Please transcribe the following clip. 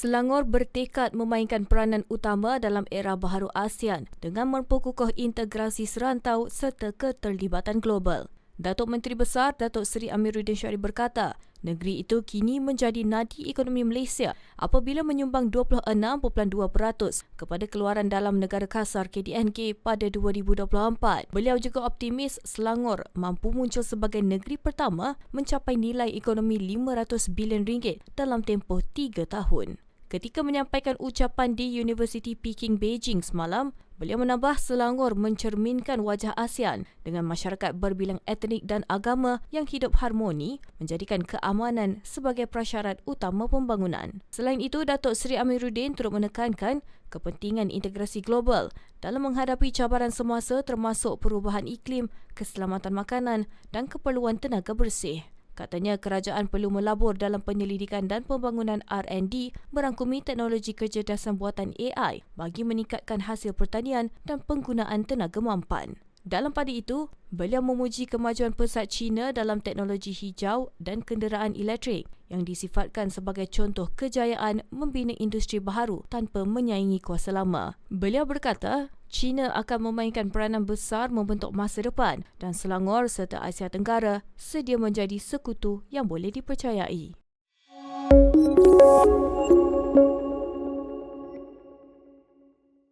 Selangor bertekad memainkan peranan utama dalam era baharu ASEAN dengan memperkukuh integrasi serantau serta keterlibatan global. Datuk Menteri Besar Datuk Seri Amiruddin Syarif berkata, negeri itu kini menjadi nadi ekonomi Malaysia apabila menyumbang 26.2% kepada keluaran dalam negara kasar KDNK pada 2024. Beliau juga optimis Selangor mampu muncul sebagai negeri pertama mencapai nilai ekonomi 500 bilion ringgit dalam tempoh 3 tahun. Ketika menyampaikan ucapan di University Peking Beijing semalam, beliau menambah Selangor mencerminkan wajah ASEAN dengan masyarakat berbilang etnik dan agama yang hidup harmoni menjadikan keamanan sebagai prasyarat utama pembangunan. Selain itu, Datuk Seri Amiruddin turut menekankan kepentingan integrasi global dalam menghadapi cabaran semasa termasuk perubahan iklim, keselamatan makanan dan keperluan tenaga bersih. Katanya kerajaan perlu melabur dalam penyelidikan dan pembangunan R&D merangkumi teknologi kecerdasan buatan AI bagi meningkatkan hasil pertanian dan penggunaan tenaga mampan. Dalam pada itu, beliau memuji kemajuan pesat China dalam teknologi hijau dan kenderaan elektrik yang disifatkan sebagai contoh kejayaan membina industri baharu tanpa menyaingi kuasa lama. Beliau berkata, China akan memainkan peranan besar membentuk masa depan dan Selangor serta Asia Tenggara sedia menjadi sekutu yang boleh dipercayai.